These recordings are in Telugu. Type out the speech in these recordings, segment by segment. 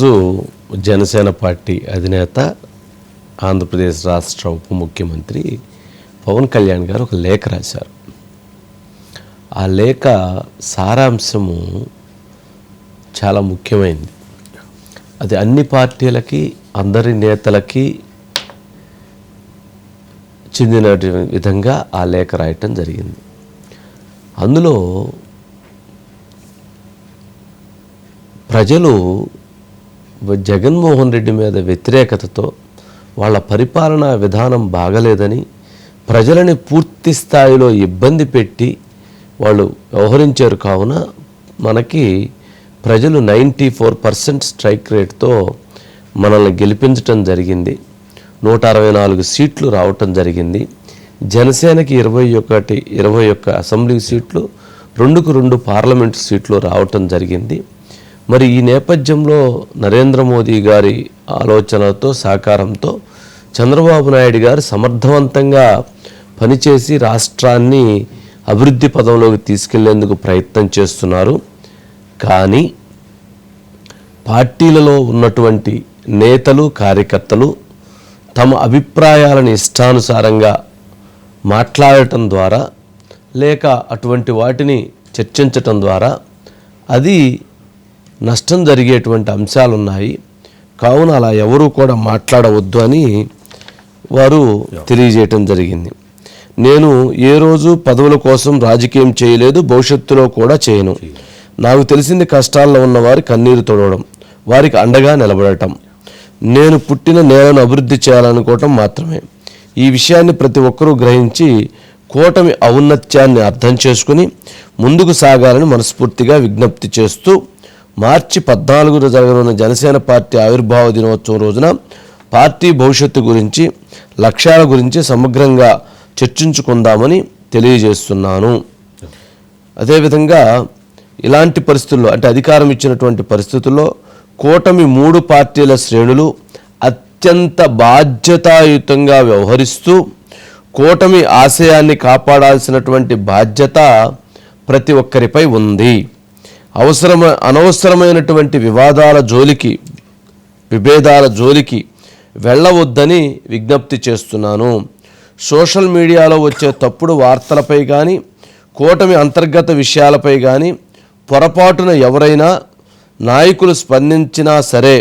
రోజు జనసేన పార్టీ అధినేత ఆంధ్రప్రదేశ్ రాష్ట్ర ఉప ముఖ్యమంత్రి పవన్ కళ్యాణ్ గారు ఒక లేఖ రాశారు. ఆ లేఖ సారాంశము చాలా ముఖ్యమైనది అది అన్ని పార్టీలకి అందరి నేతలకి చెందిన విధంగా ఆ లేఖ రాయటం జరిగింది. అందులో ప్రజలు జగన్మోహన్ రెడ్డి మీద వ్యతిరేకతతో వాళ్ళ పరిపాలనా విధానం బాగలేదని ప్రజలని పూర్తి స్థాయిలో ఇబ్బంది పెట్టి వాళ్ళు వ్యవహరించారు కావున మనకి ప్రజలు నైంటీ ఫోర్ పర్సెంట్ స్ట్రైక్ రేట్తో మనల్ని గెలిపించటం జరిగింది. నూట అరవై నాలుగు సీట్లు రావటం జరిగింది. జనసేనకి ఇరవై ఒకటి ఇరవై ఒక్క అసెంబ్లీ సీట్లు రెండుకు రెండు పార్లమెంటు సీట్లు రావటం జరిగింది. మరి ఈ నేపథ్యంలో నరేంద్ర మోదీ గారి ఆలోచనలతో సహకారంతో చంద్రబాబు నాయుడు గారు సమర్థవంతంగా పనిచేసి రాష్ట్రాన్ని అభివృద్ధి పదంలోకి తీసుకెళ్ళేందుకు ప్రయత్నం చేస్తున్నారు. కానీ పార్టీలలో ఉన్నటువంటి నేతలు కార్యకర్తలు తమ అభిప్రాయాలను ఇష్టానుసారంగా మాట్లాడటం ద్వారా లేక అటువంటి వాటిని చర్చించటం ద్వారా అది నష్టం జరిగేటువంటి అంశాలు ఉన్నాయి కావున అలా ఎవరూ కూడా మాట్లాడవద్దు అని వారు తెలియజేయటం జరిగింది. నేను ఏ రోజు పదవుల కోసం రాజకీయం చేయలేదు భవిష్యత్తులో కూడా చేయను. నాకు తెలిసింది కష్టాల్లో ఉన్నవారి కన్నీరు తొడవడం వారికి అండగా నిలబడటం. నేను పుట్టిన నేలను అభివృద్ధి చేయాలనుకోవటం మాత్రమే. ఈ విషయాన్ని ప్రతి ఒక్కరూ గ్రహించి కూటమి ఔన్నత్యాన్ని అర్థం చేసుకుని ముందుకు సాగాలని మనస్ఫూర్తిగా విజ్ఞప్తి చేస్తూ మార్చి పద్నాలుగున జరగనున్న జనసేన పార్టీ ఆవిర్భావ దినోత్సవం రోజున పార్టీ భవిష్యత్తు గురించి లక్ష్యాల గురించి సమగ్రంగా చర్చించుకుందామని తెలియజేస్తున్నాను. అదేవిధంగా ఇలాంటి పరిస్థితుల్లో అంటే అధికారం ఇచ్చినటువంటి పరిస్థితుల్లో కూటమి మూడు పార్టీల శ్రేణులు అత్యంత బాధ్యతాయుతంగా వ్యవహరిస్తూ కూటమి ఆశయాన్ని కాపాడాల్సినటువంటి బాధ్యత ప్రతి ఒక్కరిపై ఉంది. అవసరమ అనవసరమైనటువంటి వివాదాల జోలికి విభేదాల జోలికి వెళ్ళవద్దని విజ్ఞప్తి చేస్తున్నాను. సోషల్ మీడియాలో వచ్చే తప్పుడు వార్తలపై కానీ కూటమి అంతర్గత విషయాలపై కానీ పొరపాటున ఎవరైనా నాయకులు స్పందించినా సరే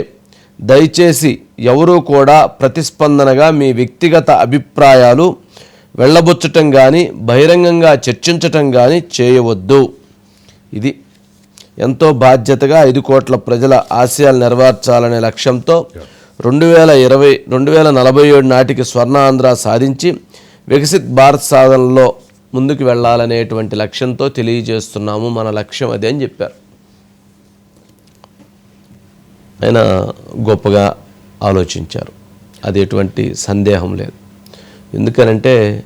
దయచేసి ఎవరూ కూడా ప్రతిస్పందనగా మీ వ్యక్తిగత అభిప్రాయాలు వెళ్ళబుచ్చటం కానీ బహిరంగంగా చర్చించటం కానీ చేయవద్దు. ఇది ఎంతో బాధ్యతగా ఐదు కోట్ల ప్రజల ఆశయాలు నెరవేర్చాలనే లక్ష్యంతో రెండు వేల ఇరవై రెండు వేల నలభై ఏడు నాటికి స్వర్ణ ఆంధ్ర సాధించి వికసిత్ భారత్ సాధనలో ముందుకు వెళ్ళాలనేటువంటి లక్ష్యంతో తెలియజేస్తున్నాము. మన లక్ష్యం అదే అని చెప్పారు. ఆయన గొప్పగా ఆలోచించారు. అది ఎటువంటి సందేహం లేదు. ఎందుకనంటే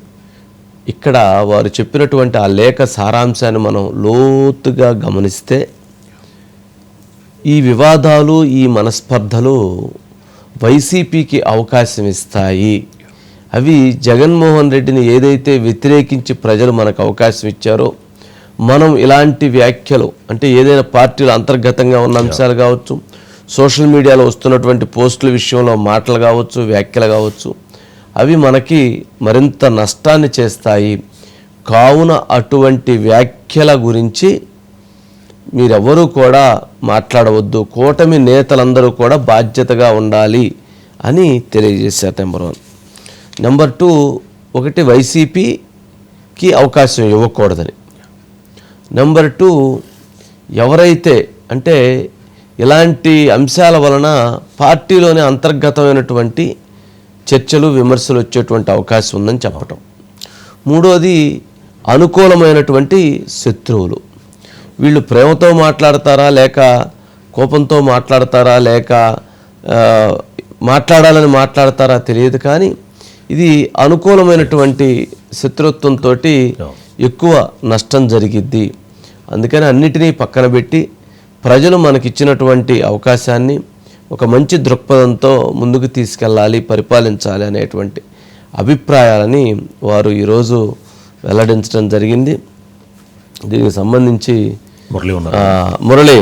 ఇక్కడ వారు చెప్పినటువంటి ఆ లేఖ సారాంశాన్ని మనం లోతుగా గమనిస్తే ఈ వివాదాలు ఈ మనస్పర్ధలు వైసీపీకి అవకాశం ఇస్తాయి. అవి జగన్మోహన్ రెడ్డిని ఏదైతే వ్యతిరేకించి ప్రజలు మనకు అవకాశం ఇచ్చారో మనం ఇలాంటి వ్యాఖ్యలు అంటే ఏదైనా పార్టీలు అంతర్గతంగా ఉన్న అంశాలు కావచ్చు సోషల్ మీడియాలో వస్తున్నటువంటి పోస్టుల విషయంలో మాటలు కావచ్చు వ్యాఖ్యలు కావచ్చు అవి మనకి మరింత నష్టాన్ని చేస్తాయి. కావున అటువంటి వ్యాఖ్యల గురించి మీరెవరూ కూడా మాట్లాడవద్దు. కూటమి నేతలందరూ కూడా బాధ్యతగా ఉండాలి అని తెలియజేశారు నెంబర్ వన్. నెంబర్ టూ ఒకటి వైసీపీకి అవకాశం ఇవ్వకూడదని. నెంబర్ టూ ఎవరైతే అంటే ఇలాంటి అంశాల వలన పార్టీలోనే అంతర్గతమైనటువంటి చర్చలు విమర్శలు వచ్చేటువంటి అవకాశం ఉందని చెప్పటం. మూడోది అనుకూలమైనటువంటి శత్రువులు. వీళ్ళు ప్రేమతో మాట్లాడతారా లేక కోపంతో మాట్లాడతారా లేక మాట్లాడాలని మాట్లాడతారా తెలియదు కానీ ఇది అనుకూలమైనటువంటి శత్రుత్వంతో ఎక్కువ నష్టం జరిగిద్ది. అందుకని అన్నిటినీ పక్కన పెట్టి ప్రజలు మనకిచ్చినటువంటి అవకాశాన్ని ఒక మంచి దృక్పథంతో ముందుకు తీసుకెళ్ళాలి పరిపాలించాలి అనేటువంటి అభిప్రాయాలని వారు ఈరోజు వెల్లడించడం జరిగింది. దీనికి సంబంధించి మురళి ఉన్నారు. Murali.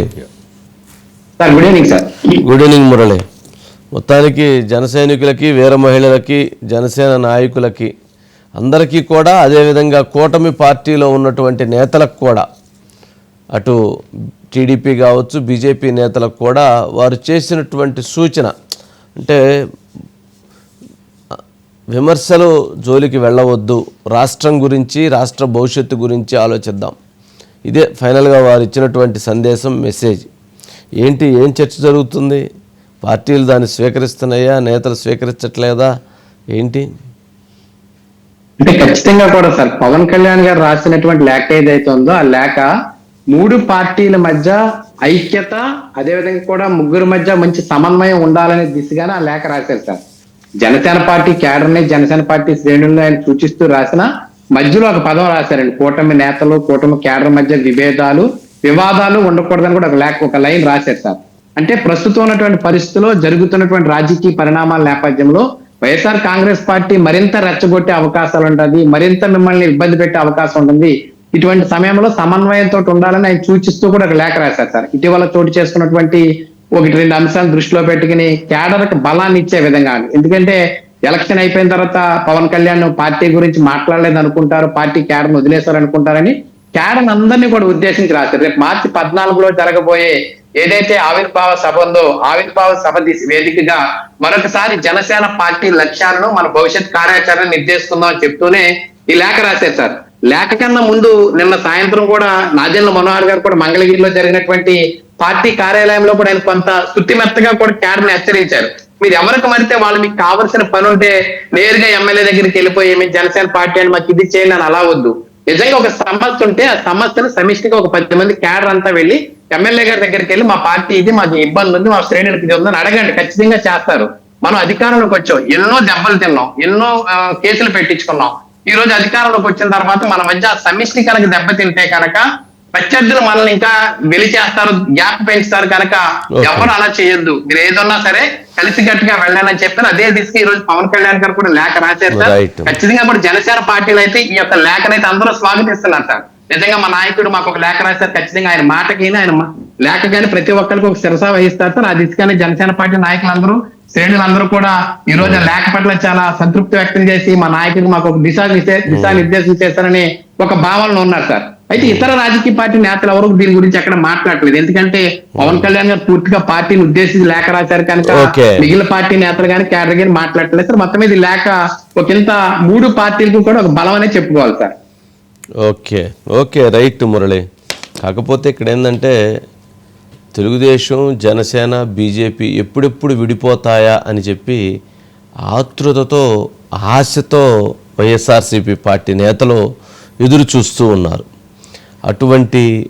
Sir good evening sir good evening Murali. మొత్తానికి జన సైనికులకి వీర మహిళలకి జనసేన నాయకులకి అందరికీ కూడా అదేవిధంగా కూటమి పార్టీలో ఉన్నటువంటి నేతలకు కూడా అటు టీడీపీ కావచ్చు బీజేపీ నేతలకు కూడా వారు చేసినటువంటి సూచన అంటే విమర్శలు జోలికి వెళ్ళవద్దు. రాష్ట్రం గురించి రాష్ట్ర భవిష్యత్తు గురించి ఆలోచిద్దాం. ఇదే ఫైనల్గా వారు ఇచ్చినటువంటి సందేశం మెసేజ్. ఏంటి ఏం చర్చ జరుగుతుంది? పార్టీలు దాన్ని స్వీకరిస్తున్నాయా? నేతలు స్వీకరించట్లేదా? ఏంటి? అంటే ఖచ్చితంగా కూడా సార్ పవన్ కళ్యాణ్ గారు రాసినటువంటి లేఖ ఏదైతే ఉందో ఆ లేఖ మూడు పార్టీల మధ్య ఐక్యత అదేవిధంగా కూడా ముగ్గురు మధ్య మంచి సమన్వయం ఉండాలనే దిశగానే ఆ లేఖ రాశారు సార్. జనసేన పార్టీ క్యాడర్ని జనసేన పార్టీ శ్రేణుల్ని ఆయన సూచిస్తూ రాసిన మధ్యలో ఒక పదం రాశారండి. కూటమి నేతలు కూటమి కేడర్ మధ్య విభేదాలు వివాదాలు ఉండకూడదని కూడా ఒక లేఖ ఒక లైన్ రాశారు సార్. అంటే ప్రస్తుతం ఉన్నటువంటి పరిస్థితుల్లో జరుగుతున్నటువంటి రాజకీయ పరిణామాల నేపథ్యంలో వైఎస్ఆర్ కాంగ్రెస్ పార్టీ మరింత రెచ్చగొట్టే అవకాశాలు ఉంటుంది మరింత మిమ్మల్ని ఇబ్బంది పెట్టే అవకాశం ఉంటుంది. ఇటువంటి సమయంలో సమన్వయంతో ఉండాలని ఆయన సూచిస్తూ కూడా ఒక లేఖ రాశారు సార్. ఇటీవల చోటు చేసుకున్నటువంటి ఒకటి రెండు అంశాలను దృష్టిలో పెట్టుకుని కేడర్కి బలాన్ని ఇచ్చే విధంగా. ఎందుకంటే ఎలక్షన్ అయిపోయిన తర్వాత పవన్ కళ్యాణ్ పార్టీ గురించి మాట్లాడలేదు అనుకుంటారు పార్టీ క్యాడర్ను వదిలేశారు అనుకుంటారని క్యాడర్ అందరినీ కూడా ఉద్దేశించి రాశారు. రేపు మార్చి పద్నాలుగులో జరగబోయే ఏదైతే ఆవిర్భావ సభ ఉందో ఆవిర్భావ సభ దిశ వేదికగా మరొకసారి జనసేన పార్టీ లక్ష్యాలను మన భవిష్యత్ కార్యాచరణ నిర్దేశిస్తుందాం అని చెప్తూనే ఈ లేఖ రాశారు సార్. లేఖ కన్నా ముందు నిన్న సాయంత్రం కూడా నాదెండ్ల మనోహర్ గారు కూడా మంగళగిరిలో జరిగినటువంటి పార్టీ కార్యాలయంలో కూడా ఆయన కొంత శుద్ధిమెత్తగా కూడా క్యాడర్ని హెచ్చరించారు. మీరు ఎవరికి మరితే వాళ్ళు మీకు కావలసిన పని ఉంటే నేరుగా ఎమ్మెల్యే దగ్గరికి వెళ్ళిపోయి మీ జనసేన పార్టీ అని మాకు ఇది చేయండి అని అలా వద్దు. నిజంగా ఒక సమస్య ఉంటే ఆ సమస్యను సమిష్టిగా ఒక పది మంది క్యాడర్ అంతా వెళ్ళి ఎమ్మెల్యే గారి దగ్గరికి వెళ్ళి మా పార్టీ ఇది మాకు ఇబ్బంది ఉంది మా శ్రేణులకు ఇది ఉందని అడగండి. ఖచ్చితంగా చేస్తారు. మనం అధికారంలోకి వచ్చాం. ఎన్నో దెబ్బలు తిన్నాం. ఎన్నో కేసులు పెట్టించుకున్నాం. ఈ రోజు అధికారంలోకి వచ్చిన తర్వాత మన మధ్య సమిష్టి కనుక దెబ్బతింటే కనుక ప్రత్యర్థులు మనల్ని ఇంకా వెలి చేస్తారు గ్యాప్ పెంచుతారు కనుక. ఎవరు అలా చేయొద్దు. మీరు ఏదన్నా సరే కలిసి గట్టిగా వెళ్ళాలని చెప్పారు అదే దిశగా ఈ రోజు పవన్ కళ్యాణ్ గారు కూడా లేఖ రాశారు సార్. ఖచ్చితంగా కూడా జనసేన పార్టీలు అయితే ఈ యొక్క లేఖనైతే అందరూ స్వాగతిస్తున్నారు సార్. నిజంగా మా నాయకుడు మాకు ఒక లేఖ రాశారు. ఖచ్చితంగా ఆయన మాటకి ఆయన లేఖ కానీ ప్రతి ఒక్కరికి ఒక శిరస వహిస్తారు సార్. ఆ దిశగానే జనసేన పార్టీ నాయకులందరూ శ్రేణులందరూ కూడా ఈ రోజు లేఖ పట్ల చాలా సంతృప్తి వ్యక్తం చేసి మా నాయకుడికి మాకు ఒక దిశా దిశా నిర్దేశం చేస్తారని ఒక భావనలో ఉన్నారు సార్. అయితే ఇతర రాజకీయ పార్టీ నేతలు ఎవరు దీని గురించి ఎక్కడ మాట్లాడలేదు ఎందుకంటే పవన్ కళ్యాణ్ గారు పూర్తిగా పార్టీని ఉద్దేశించి లేఖ రాశారు కనుక. మిగిలిన పార్టీ నేతలు కానీ క్యాడర్ కానీ మాట్లాడలేదు సార్ మొత్తం ఈ లేఖ ఒక ఇంత మూడు పార్టీలకు కూడా ఒక బలం అనే చెప్పుకోవాలి sir. Okay. Okay right Murali. కాకపోతే ఇక్కడ ఏంటంటే తెలుగుదేశం జనసేన బీజేపీ ఎప్పుడెప్పుడు విడిపోతాయా అని చెప్పి ఆతృతతో ఆశతో వైఎస్ఆర్సీపీ పార్టీ నేతలు ఎదురు చూస్తూ ఉన్నారు. అటువంటి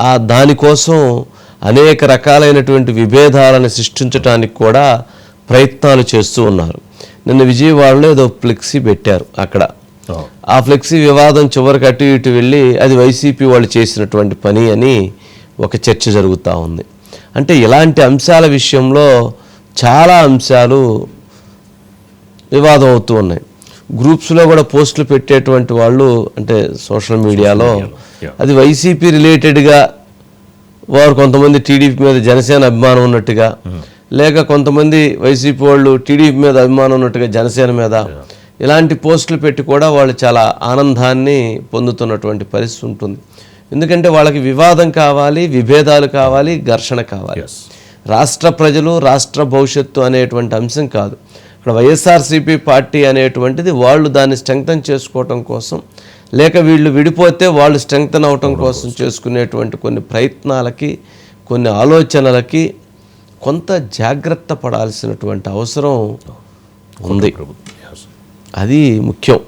ఆ దానికోసం అనేక రకాలైనటువంటి విభేదాలను సృష్టించడానికి కూడా ప్రయత్నాలు చేస్తూ ఉన్నారు. నిన్న విజయవాడలో ఏదో ఫ్లెక్సీ పెట్టారు అక్కడ. ఆ ఫ్లెక్సీ వివాదం చివరికి అటు ఇటు వెళ్ళి అది వైసీపీ వాళ్ళు చేసినటువంటి పని అని ఒక చర్చ జరుగుతూ ఉంది. అంటే ఇలాంటి అంశాల విషయంలో చాలా అంశాలు వివాదం అవుతూ ఉన్నాయి. గ్రూప్స్లో కూడా పోస్టులు పెట్టేటువంటి వాళ్ళు అంటే సోషల్ మీడియాలో అది వైసీపీ రిలేటెడ్గా వారు కొంతమంది టీడీపీ మీద జనసేన అభిమానం ఉన్నట్టుగా లేక కొంతమంది వైసీపీ వాళ్ళు టీడీపీ మీద అభిమానం ఉన్నట్టుగా జనసేన మీద ఇలాంటి పోస్టులు పెట్టి కూడా వాళ్ళు చాలా ఆనందాన్ని పొందుతున్నటువంటి పరిస్థితి ఉంటుంది. ఎందుకంటే వాళ్ళకి వివాదం కావాలి విభేదాలు కావాలి ఘర్షణ కావాలి. రాష్ట్ర ప్రజలు రాష్ట్ర భవిష్యత్తు అనేటువంటి అంశం కాదు. ఇక్కడ వైఎస్ఆర్సీపీ పార్టీ అనేటువంటిది వాళ్ళు దాన్ని స్ట్రెంగ్తన్ చేసుకోవటం కోసం లేక వీళ్ళు విడిపోతే వాళ్ళు స్ట్రెంగ్తన్ అవటం కోసం చేసుకునేటువంటి కొన్ని ప్రయత్నాలకి కొన్ని ఆలోచనలకి కొంత జాగ్రత్త పడాల్సినటువంటి అవసరం ఉంది. అది ముఖ్యం.